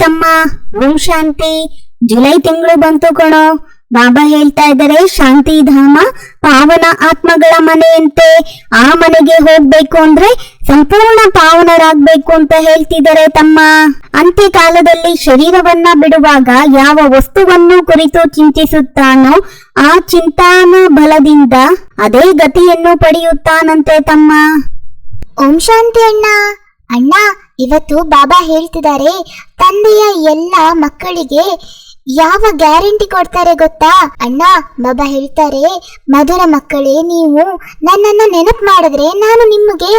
ತಮ್ಮ. ಓಂ ಶಾಂತಿ. ಜುಲೈ ತಿಂಗಳು ಬಂತು ಕಣೋ. ಬಾಬಾ ಹೇಳ್ತಾ ಇದ್ದಾರೆ ಶಾಂತಿಧಾಮ ಪಾವನ ಆತ್ಮಗಳ ಮನೆಯಂತೆ ಆ ಮನೆಗೆ ಹೋಗ್ಬೇಕು ಅಂದ್ರೆ ಸಂಪೂರ್ಣ ಪಾವನರಾಗ್ಬೇಕು ಅಂತ ಹೇಳ್ತಿದ್ದಾರೆ ತಮ್ಮ. ಅಂತ್ಯಕಾಲದಲ್ಲಿ ಶರೀರವನ್ನ ಬಿಡುವಾಗ ಯಾವ ವಸ್ತುವನ್ನು ಕುರಿತು ಚಿಂತಿಸುತ್ತಾನೋ ಆ ಚಿಂತಾನ ಬಲದಿಂದ ಅದೇ ಗತಿಯನ್ನು ಪಡೆಯುತ್ತಾನಂತೆ ತಮ್ಮ. ಓಂ ಶಾಂತಿ ಅಣ್ಣ. ಅಣ್ಣ ಇವತ್ತು ಬಾಬಾ ಹೇಳ್ತಿದ್ದಾರೆ, ತಂದೆಯ ಎಲ್ಲ ಮಕ್ಕಳಿಗೆ ಯಾವ ಗ್ಯಾರಂಟಿ ಕೊಡ್ತಾರೆ ಗೊತ್ತಾ? ಅಣ್ಣ, ಬಾಬಾ ಹೇಳ್ತಾರೆ, ಮಧುರ ಮಕ್ಕಳೇ, ನೀವು ನನ್ನನ್ನ ನೆನಪು ಮಾಡಿದ್ರೆ ನಾನು ನಿಮಗೆ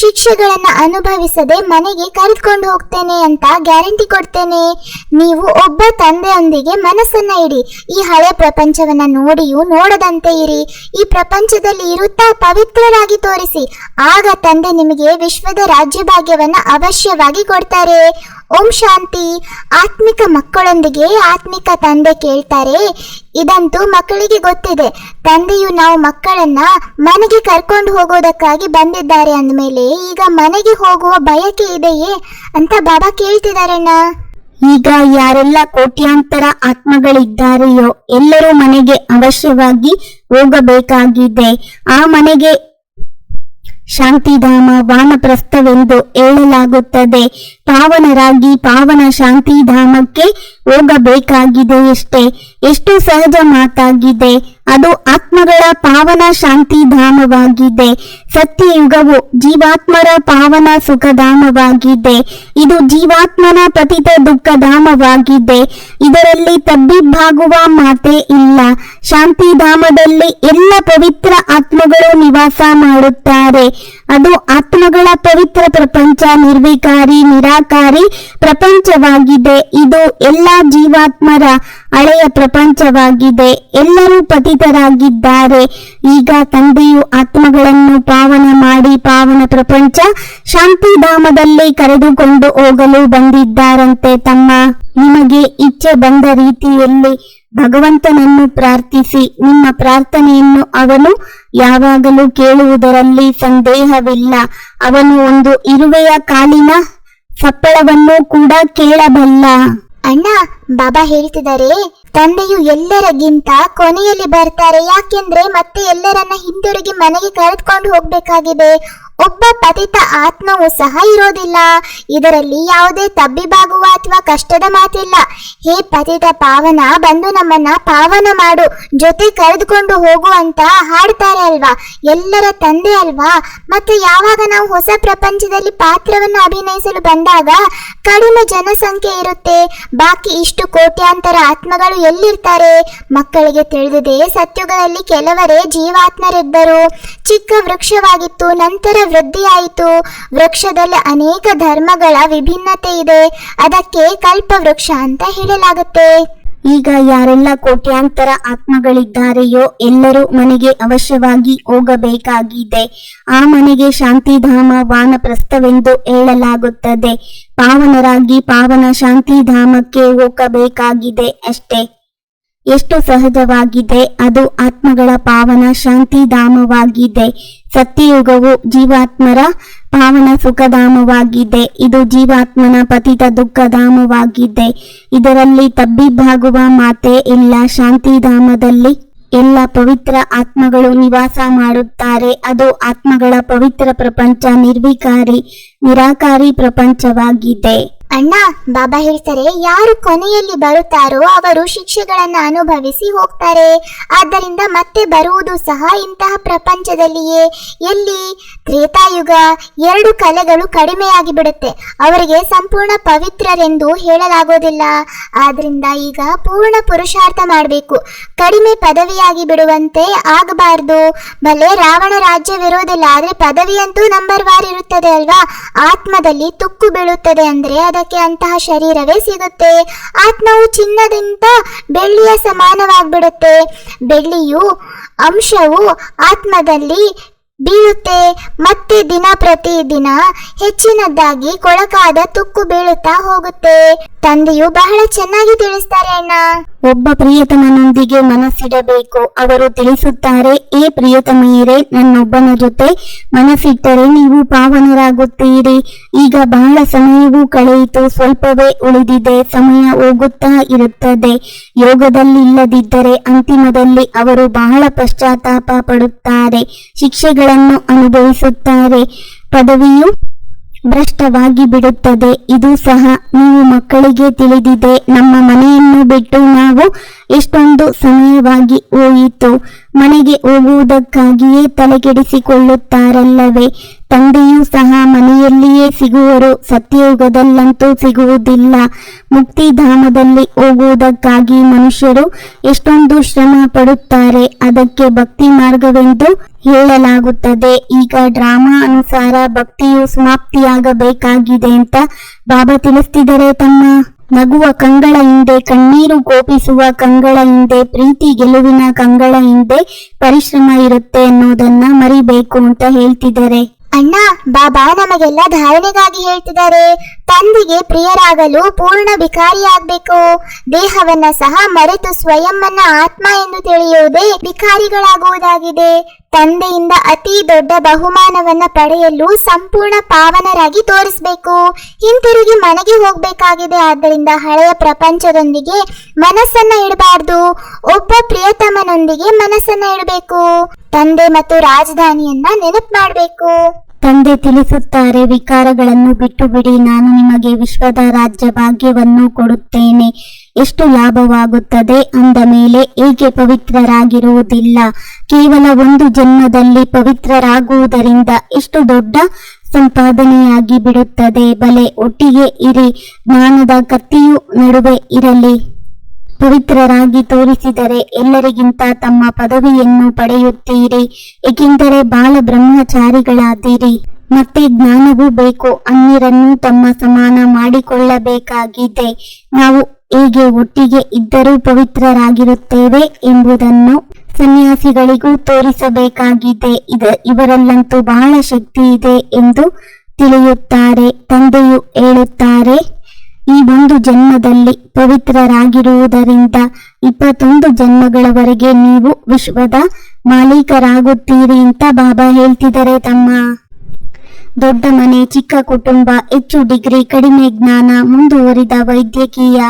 ಶಿಕ್ಷೆಗಳನ್ನ ಅನುಭವಿಸದೆ ಮನೆಗೆ ಕರೆದುಕೊಂಡು ಹೋಗ್ತೇನೆ ಅಂತ ಗ್ಯಾರಂಟಿ ಕೊಡ್ತೇನೆ. ನೀವು ಒಬ್ಬ ತಂದೆಯೊಂದಿಗೆ ಮನಸ್ಸನ್ನ ಇಡಿ. ಈ ಹಳೆ ಪ್ರಪಂಚವನ್ನ ನೋಡಿಯೂ ನೋಡದಂತೆ ಇರಿ. ಈ ಪ್ರಪಂಚದಲ್ಲಿ ಇರುತ್ತಾ ಪವಿತ್ರರಾಗಿ ತೋರಿಸಿ. ಆಗ ತಂದೆ ನಿಮಗೆ ವಿಶ್ವದ ರಾಜ್ಯಭಾಗ್ಯವನ್ನ ಅವಶ್ಯವಾಗಿ ಕೊಡ್ತಾರೆ. ಓಂ ಶಾಂತಿ. ಆತ್ಮಿಕ ಮಕ್ಕಳೊಂದಿಗೆ ಆತ್ಮಿಕ ತಂದೆ ಕೇಳ್ತಾರೆ. ಇದಂತೂ ಮಕ್ಕಳಿಗೆ ಗೊತ್ತಿದೆ. ತಂದೆಯು ನಾವು ಮಕ್ಕಳನ್ನ ಮನೆಗೆ ಕರ್ಕೊಂಡು ಹೋಗೋದಕ್ಕಾಗಿ ಬಂದಿದ್ದಾರೆ ಅಂದಮೇಲೆ ಈಗ ಮನೆಗೆ ಹೋಗುವ ಬಯಕೆ ಇದೆಯೇ ಅಂತ ಬಾಬಾ ಕೇಳ್ತಿದಾರಣ್ಣ. ಈಗ ಯಾರೆಲ್ಲ ಕೋಟ್ಯಾಂತರ ಆತ್ಮಗಳಿದ್ದಾರೆಯೋ ಎಲ್ಲರೂ ಮನೆಗೆ ಅವಶ್ಯವಾಗಿ ಹೋಗಬೇಕಾಗಿದೆ. ಆ ಮನೆಗೆ ಶಾಂತಿಧಾಮ ವಾನಪ್ರಸ್ಥವೆಂದು ಹೇಳಲಾಗುತ್ತದೆ. ಪಾವನರಾಗಿ ಪಾವನ ಶಾಂತಿಧಾಮಕ್ಕೆ ಹೋಗಬೇಕಾಗಿದೆಯಷ್ಟೇ ಎಷ್ಟು ಸಹಜ ಮಾತಾಗಿದೆ. ಅದು ಆತ್ಮಗಳ ಪಾವನ ಶಾಂತಿ ಧಾಮವಾಗಿದೆ. ಸತ್ಯಯುಗವು ಜೀವಾತ್ಮರ ಪಾವನ ಸುಖಧಾಮವಾಗಿದೆ ಇದು ಜೀವಾತ್ಮನ ಪತಿತ ದುಃಖಧಾಮವಾಗಿದೆ ಇದರಲ್ಲಿ ತಬ್ಬಿಬ್ಬಾಗುವ ಮಾತೇ ಇಲ್ಲ. ಶಾಂತಿಧಾಮದಲ್ಲಿ ಎಲ್ಲ ಪವಿತ್ರ ಆತ್ಮಗಳು ನಿವಾಸ ಮಾಡುತ್ತಾರೆ. ಅದು ಆತ್ಮಗಳ ಪವಿತ್ರ ಪ್ರಪಂಚ, ನಿರ್ವಿಕಾರಿ, ನಿರಾಕಾರಿ ಪ್ರಪಂಚವಾಗಿದೆ. ಇದು ಎಲ್ಲ ಜೀವಾತ್ಮರ ಹಳೆಯ ಪ್ರಪಂಚವಾಗಿದೆ. ಎಲ್ಲರೂ ಪತಿತರಾಗಿದ್ದಾರೆ. ಈಗ ತಂದೆಯು ಆತ್ಮಗಳನ್ನು ಪಾವನ ಮಾಡಿ ಪಾವನ ಪ್ರಪಂಚ ಶಾಂತಿಧಾಮದಲ್ಲಿ ಕರೆದುಕೊಂಡು ಹೋಗಲು ಬಂದಿದ್ದಾರಂತೆ ತಮ್ಮ. ನಿಮಗೆ ಇಚ್ಛೆ ಬಂದ ರೀತಿಯಲ್ಲಿ ಭಗವಂತನನ್ನು ಪ್ರಾರ್ಥಿಸಿ, ನಿಮ್ಮ ಪ್ರಾರ್ಥನೆಯನ್ನು ಅವನು ಯಾವಾಗಲೂ ಕೇಳುವುದರಲ್ಲಿ ಸಂದೇಹವಿಲ್ಲ. ಅವನು ಒಂದು ಇರುವೆಯ ಕಾಲಿನ ಸಪ್ಪಳವನ್ನು ಕೂಡ ಕೇಳಬಲ್ಲ. ಅಣ್ಣ, ಬಾಬಾ ಹೇಳ್ತಿದ್ದಾರೆ ತಂದೆಯು ಎಲ್ಲರಿಗಿಂತ ಕೊನೆಯಲ್ಲಿ ಬರ್ತಾರೆ. ಯಾಕೆಂದ್ರೆ ಮತ್ತೆ ಎಲ್ಲರನ್ನ ಹಿಂದಿರುಗಿ ಮನೆಗೆ ಕರೆದುಕೊಂಡು ಹೋಗ್ಬೇಕಾಗಿದೆ. ಒಬ್ಬ ಪತಿತ ಆತ್ಮವು ಸಹ ಇರೋದಿಲ್ಲ. ಇದರಲ್ಲಿ ಯಾವುದೇ ತಬ್ಬಿಬಾಗುವ ಅಥವಾ ಕಷ್ಟದ ಮಾತಿಲ್ಲ. ಹೇ ಪತಿತ ಪಾವನ, ಬಂದು ನಮ್ಮನ್ನ ಪಾವನ ಮಾಡು. ಜೊತೆ ಕರೆದುಕೊಂಡು ಹೋಗು ಅಂತ ಹಾಡ್ತಾರೆ ಅಲ್ವಾ? ಎಲ್ಲರ ತಂದೆ ಅಲ್ವಾ? ಮತ್ತೆ ಯಾವಾಗ ನಾವು ಹೊಸ ಪ್ರಪಂಚದಲ್ಲಿ ಪಾತ್ರವನ್ನು ಅಭಿನಯಿಸಲು ಬಂದಾಗ ಕಡಿಮೆ ಜನಸಂಖ್ಯೆ ಇರುತ್ತೆ. ಬಾಕಿ ಇಷ್ಟು ಕೋಟ್ಯಾಂತರ ಆತ್ಮಗಳು ಎಲ್ಲಿರ್ತಾರೆ? ಮಕ್ಕಳಿಗೆ ತಿಳಿದಿದೆ, ಸತ್ಯುಗದಲ್ಲಿ ಕೆಲವರೇ ಜೀವಾತ್ಮರಿದ್ದರು ಚಿಕ್ಕ ವೃಕ್ಷವಾಗಿತ್ತು, ನಂತರ ವೃದ್ಧಿಯಾಯಿತು. ವೃಕ್ಷದಲ್ಲಿ ಅನೇಕ ಧರ್ಮಗಳ ವಿಭಿನ್ನತೆ ಇದೆ. ಅದಕ್ಕೆ ಕಲ್ಪ ವೃಕ್ಷ ಅಂತ ಹೇಳಲಾಗುತ್ತೆ. ಈಗ ಯಾರೆಲ್ಲ ಕೋಟ್ಯಾಂತರ ಆತ್ಮಗಳಿದ್ದಾರೆಯೋ ಎಲ್ಲರೂ ಮನೆಗೆ ಅವಶ್ಯವಾಗಿ ಹೋಗಬೇಕಾಗಿದೆ. ಆ ಮನೆಗೆ ಶಾಂತಿಧಾಮ, ವಾನಪ್ರಸ್ಥವೆಂದು ಹೇಳಲಾಗುತ್ತದೆ. ಪಾವನರಾಗಿ ಪಾವನ ಶಾಂತಿಧಾಮಕ್ಕೆ ಹೋಗಬೇಕಾಗಿದೆ ಅಷ್ಟೇ. ಎಷ್ಟು ಸಹಜವಾಗಿದೆ, ಅದು ಆತ್ಮಗಳ ಪಾವನ ಶಾಂತಿಧಾಮವಾಗಿದೆ. ಸತ್ಯಯುಗವು ಜೀವಾತ್ಮರ ಪಾವನ ಸುಖಧಾಮವಾಗಿದೆ. ಇದು ಜೀವಾತ್ಮನ ಪತಿತ ದುಃಖಧಾಮವಾಗಿದೆ. ಇದರಲ್ಲಿ ತಬ್ಬಿಬ್ಬಾಗುವ ಮಾತೆ ಇಲ್ಲ. ಶಾಂತಿಧಾಮದಲ್ಲಿ ಎಲ್ಲ ಪವಿತ್ರ ಆತ್ಮಗಳು ನಿವಾಸ ಮಾಡುತ್ತಾರೆ. ಅದು ಆತ್ಮಗಳ ಪವಿತ್ರ ಪ್ರಪಂಚ ನಿರ್ವಿಕಾರಿ, ನಿರಾಕಾರಿ ಪ್ರಪಂಚವಾಗಿದೆ. ಅಣ್ಣ, ಬಾಬಾ ಹೇಳ್ತಾರೆ, ಯಾರು ಕೊನೆಯಲ್ಲಿ ಬರುತ್ತಾರೋ ಅವರು ಶಿಕ್ಷೆಗಳನ್ನ ಅನುಭವಿಸಿ ಹೋಗ್ತಾರೆ. ಆದ್ದರಿಂದ ಮತ್ತೆ ಬರುವುದು ಸಹ ಇಂತಹ ಪ್ರಪಂಚದಲ್ಲಿಯೇ. ಎಲ್ಲಿ? ತ್ರೇತಾಯುಗ. ಎರಡು ಕಲೆಗಳು ಕಡಿಮೆಯಾಗಿ ಬಿಡುತ್ತೆ ಅವರಿಗೆ ಸಂಪೂರ್ಣ ಪವಿತ್ರರೆಂದು ಹೇಳಲಾಗೋದಿಲ್ಲ. ಆದ್ರಿಂದ ಈಗ ಪೂರ್ಣ ಪುರುಷಾರ್ಥ ಮಾಡಬೇಕು. ಕಡಿಮೆ ಪದವಿಯಾಗಿ ಬಿಡುವಂತೆ ಆಗಬಾರ್ದು. ಭಲೆ ರಾವಣ ರಾಜ್ಯವಿರೋದಿಲ್ಲ ಆದ್ರೆ ಪದವಿಯಂತೂ ನಂಬರ್ ವಾರ್ ಇರುತ್ತದೆ ಅಲ್ವಾ? ಆತ್ಮದಲ್ಲಿ ತುಕ್ಕು ಬೀಳುತ್ತದೆ ಅಂದ್ರೆ ಅದಕ್ಕೆ ಅಂತಹ ಶರೀರವೇ ಸಿಗುತ್ತೆ. ಆತ್ಮವು ಚಿನ್ನದಿಂದ ಬೆಳ್ಳಿಯ ಸಮಾನವಾಗ್ಬಿಡುತ್ತೆ. ಬೆಳ್ಳಿಯು ಅಂಶವು ಆತ್ಮದಲ್ಲಿ ಬೀಳುತ್ತೆ. ಮತ್ತೆ ದಿನ ಪ್ರತಿ ದಿನ ಹೆಚ್ಚಿನದ್ದಾಗಿ ಕೊಳಕಾದ ತುಕ್ಕು ಬೀಳುತ್ತಾ ಹೋಗುತ್ತೆ. ತಂದೆಯು ಬಹಳ ಚೆನ್ನಾಗಿ ತಿಳಿಸ್ತಾರೆ ಅಣ್ಣ. ಒಬ್ಬ ಪ್ರಿಯತಮನೊಂದಿಗೆ ಮನಸ್ಸಿಡಬೇಕು. ಅವರು ತಿಳಿಸುತ್ತಾರೆ, ಏ ಪ್ರಿಯತಮೆಯರೇ, ನನ್ನೊಬ್ಬನ ಜೊತೆ ಮನಸ್ಸಿಟ್ಟರೆ ನೀವು ಪಾವನರಾಗುತ್ತೀರಿ. ಈಗ ಬಹಳ ಸಮಯವೂ ಕಳೆಯಿತು. ಸ್ವಲ್ಪವೇ ಉಳಿದಿದೆ. ಸಮಯ ಹೋಗುತ್ತಾ ಇರುತ್ತದೆ. ಯೋಗದಲ್ಲಿಲ್ಲದಿದ್ದರೆ ಅಂತಿಮದಲ್ಲಿ ಅವರು ಬಹಳ ಪಶ್ಚಾತ್ತಾಪ ಪಡುತ್ತಾರೆ. ಶಿಕ್ಷೆಗಳನ್ನು ಅನುಭವಿಸುತ್ತಾರೆ. ಪದವಿಯು ಭ್ರಷ್ಟವಾಗಿ ಬಿಡುತ್ತದೆ. ಇದು ಸಹ ನೀವು ಮಕ್ಕಳಿಗೆ ತಿಳಿದಿದೆ. ನಮ್ಮ ಮನೆಯನ್ನು ಬಿಟ್ಟು ನಾವು ಎಷ್ಟೊಂದು ಸಮಯವಾಗಿ ಹೋಯಿತು. ಮನೆಗೆ ಹೋಗುವುದಕ್ಕಾಗಿಯೇ ತಲೆಕೆಡಿಸಿಕೊಳ್ಳುತ್ತಾರಲ್ಲವೇ? ತಂದೆಯೂ ಸಹ ಮನೆಯಲ್ಲಿಯೇ ಸಿಗುವರು. ಸತ್ಯಯುಗದಲ್ಲಂತೂ ಸಿಗುವುದಿಲ್ಲ. ಮುಕ್ತಿಧಾಮದಲ್ಲಿ ಹೋಗುವುದಕ್ಕಾಗಿ ಮನುಷ್ಯರು ಎಷ್ಟೊಂದು ಶ್ರಮ ಪಡುತ್ತಾರೆ. ಅದಕ್ಕೆ ಭಕ್ತಿ ಮಾರ್ಗವೆಂದು ಹೇಳಲಾಗುತ್ತದೆ. ಈಗ ಡ್ರಾಮಾ ಅನುಸಾರ ಭಕ್ತಿಯು ಸಮಾಪ್ತಿಯಾಗಬೇಕಾಗಿದೆ ಅಂತ ಬಾಬಾ ತಿಳಿಸ್ತಿದ್ದಾರೆ ತಮ್ಮ ನಗುವ ಕಂಗಳ ಹಿಂದೆ, ಕಣ್ಣೀರು ಕೋಪಿಸುವ ಕಂಗಳ ಹಿಂದೆ, ಪ್ರೀತಿ ಗೆಲುವಿನ ಕಂಗಳ ಹಿಂದೆ ಪರಿಶ್ರಮ ಇರುತ್ತೆ ಅನ್ನೋದನ್ನ ಮರಿಬೇಕು ಅಂತ ಹೇಳ್ತಿದ್ದಾರೆ. ಅಣ್ಣ ಬಾಬಾ ನಮಗೆಲ್ಲ ಧಾರಣೆಗಾಗಿ ಹೇಳ್ತಿದ್ದಾರೆ. ತಂದೆಗೆ ಪ್ರಿಯರಾಗಲು ಪೂರ್ಣ ಭಿಕಾರಿಯಾಗಬೇಕು. ದೇಹವನ್ನ ಸಹ ಮರೆತು ಸ್ವಯಂವನ್ನ ಆತ್ಮ ಎಂದು ತಿಳಿಯುವುದೇ ಭಿಕಾರಿಗಳಾಗುವುದಾಗಿದೆ. ತಂದೆಯಿಂದ ಅತಿ ದೊಡ್ಡ ಬಹುಮಾನವನ್ನ ಪಡೆಯಲು ಸಂಪೂರ್ಣ ಪಾವನರಾಗಿ ತೋರಿಸಬೇಕು. ಹಿಂತಿರುಗಿ ಮನೆಗೆ ಹೋಗ್ಬೇಕಾಗಿದೆ. ಆದ್ದರಿಂದ ಹಳೆಯ ಪ್ರಪಂಚದೊಂದಿಗೆ ಮನಸ್ಸನ್ನ ಇಡಬಾರ್ದು. ಒಬ್ಬ ಪ್ರಿಯತಮನೊಂದಿಗೆ ಮನಸ್ಸನ್ನ ಇಡಬೇಕು. ತಂದೆ ಮತ್ತು ರಾಜಧಾನಿಯನ್ನ ನೆನಪು ಮಾಡಬೇಕು. ತಂದೆ ತಿಳಿಸುತ್ತಾರೆ, ವಿಕಾರಗಳನ್ನು ಬಿಟ್ಟು ಬಿಡಿ ನಾನು ನಿಮಗೆ ವಿಶ್ವದ ರಾಜ್ಯ ಭಾಗ್ಯವನ್ನು ಕೊಡುತ್ತೇನೆ. ಎಷ್ಟು ಲಾಭವಾಗುತ್ತದೆ ಅಂದ ಮೇಲೆ ಏಕೆ ಪವಿತ್ರರಾಗಿರುವುದಿಲ್ಲ. ಕೇವಲ ಒಂದು ಜನ್ಮದಲ್ಲಿ ಪವಿತ್ರರಾಗುವುದರಿಂದ ಎಷ್ಟು ದೊಡ್ಡ ಸಂಪಾದನೆಯಾಗಿ ಬಿಡುತ್ತದೆ ಬಲೆ ಒಟ್ಟಿಗೆ ಇರಿ, ಜ್ಞಾನದ ಕತ್ತಿಯು ನಡುವೆ ಇರಲಿ. ಪವಿತ್ರರಾಗಿ ತೋರಿಸಿದರೆ ಎಲ್ಲರಿಗಿಂತ ತಮ್ಮ ಪದವಿಯನ್ನು ಪಡೆಯುತ್ತೀರಿ. ಏಕೆಂದರೆ ಬಾಲ ಬ್ರಹ್ಮಚಾರಿಗಳಾದೀರಿ. ಮತ್ತೆ ಜ್ಞಾನವೂ ಬೇಕು, ಅನ್ಯರನ್ನು ತಮ್ಮ ಸಮಾನ ಮಾಡಿಕೊಳ್ಳಬೇಕಾಗಿದೆ. ನಾವು ಹೇಗೆ ಒಟ್ಟಿಗೆ ಇದ್ದರೂ ಪವಿತ್ರರಾಗಿರುತ್ತೇವೆ ಎಂಬುದನ್ನು ಸನ್ಯಾಸಿಗಳಿಗೂ ತೋರಿಸಬೇಕಾಗಿದೆ. ಇದ ಇವರಲ್ಲಂತೂ ಬಹಳ ಶಕ್ತಿ ಇದೆ ಎಂದು ತಿಳಿಯುತ್ತಾರೆ, ತಂದೆಯು ಹೇಳುತ್ತಾರೆ. ಈ ಒಂದು ಜನ್ಮದಲ್ಲಿ ಪವಿತ್ರರಾಗಿರುವುದರಿಂದ ಇಪ್ಪತ್ತೊಂದು ಜನ್ಮಗಳವರೆಗೆ ನೀವು ವಿಶ್ವದ ಮಾಲೀಕರಾಗುತ್ತೀರಿ ಅಂತ ಬಾಬಾ ಹೇಳ್ತಿದ್ದಾರೆ ತಮ್ಮ. ದೊಡ್ಡ ಮನೆ, ಚಿಕ್ಕ ಕುಟುಂಬ, ಹೆಚ್ಚು ಡಿಗ್ರಿ, ಕಡಿಮೆ ಜ್ಞಾನ, ಮುಂದುವರಿದ ವೈದ್ಯಕೀಯ,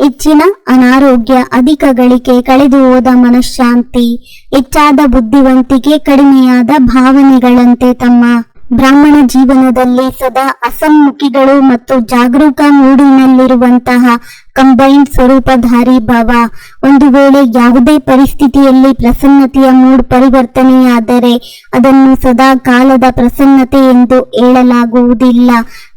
ಹೆಚ್ಚಿನ ಅನಾರೋಗ್ಯ, ಅಧಿಕ ಗಳಿಕೆ, ಕಳೆದು ಹೋದ ಮನಃಶಾಂತಿ, ಹೆಚ್ಚಾದ ಬುದ್ಧಿವಂತಿಕೆ, ಕಡಿಮೆಯಾದ ಭಾವನೆಗಳಂತೆ ತಮ್ಮ. ಬ್ರಾಹ್ಮಣ ಜೀವನದಲ್ಲಿ ಸದಾ ಅಸಮ್ಮುಖಿಗಳು ಮತ್ತು ಜಾಗರೂಕ ಮೂಡಿನಲ್ಲಿರುವಂತಹ ಕಂಬೈನ್ಡ್ ಸ್ವರೂಪಧಾರಿ ಭಾವ. ಒಂದು ವೇಳೆ ಯಾವುದೇ ಪರಿಸ್ಥಿತಿಯಲ್ಲಿ ಪ್ರಸನ್ನತೆಯ ಮೂಡ್ ಪರಿವರ್ತನೆಯಾದರೆ ಅದನ್ನು ಸದಾ ಕಾಲದ ಪ್ರಸನ್ನತೆ ಎಂದು ಹೇಳಲಾಗುವುದಿಲ್ಲ.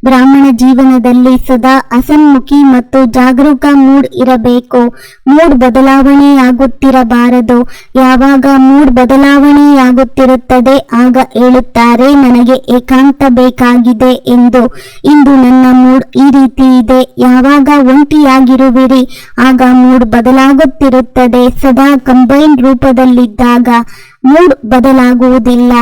ಬ್ರಾಹ್ಮಣ ಜೀವನದಲ್ಲಿ ಸದಾ ಅಸನ್ಮುಖಿ ಮತ್ತು ಜಾಗರೂಕ ಮೂಡ್ ಇರಬೇಕು. ಮೂಡ್ ಬದಲಾವಣೆಯಾಗುತ್ತಿರಬಾರದು. ಯಾವಾಗ ಮೂಡ್ ಬದಲಾವಣೆಯಾಗುತ್ತಿರುತ್ತದೆ ಆಗ ಹೇಳುತ್ತಾರೆ, ನನಗೆ ಏಕಾಂತ ಬೇಕಾಗಿದೆ ಎಂದು. ಇಂದು ನನ್ನ ಮೂಡ್ ಈ ರೀತಿ ಇದೆ. ಯಾವಾಗ ಒಂಟಿಯಾಗಿರುವಿರಿ ಆಗ ಮೂಡ್ ಬದಲಾಗುತ್ತಿರುತ್ತದೆ. ಸದಾ ಕಂಬೈನ್ಡ್ ರೂಪದಲ್ಲಿದ್ದಾಗ ಮೂಡ್ ಬದಲಾಗುವುದಿಲ್ಲ.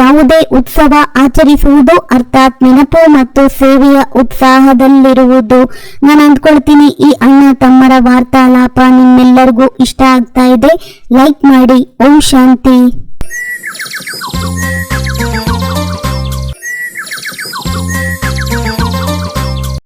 ಯಾವುದೇ ಉತ್ಸವ ಆಚರಿಸುವುದು ಅರ್ಥಾತ್ ನೆನಪು ಮತ್ತು ಸೇವೆಯ ಉತ್ಸಾಹದಲ್ಲಿರುವುದು. ನಾನು ಅಂದ್ಕೊಳ್ತೀನಿ, ಈ ಅಣ್ಣ ತಮ್ಮರ ವಾರ್ತಾಲಾಪ ನಿಮ್ಮೆಲ್ಲರಿಗೂ ಇಷ್ಟ ಆಗ್ತಾ ಇದೆ. ಲೈಕ್ ಮಾಡಿ. ಓಂ ಶಾಂತಿ.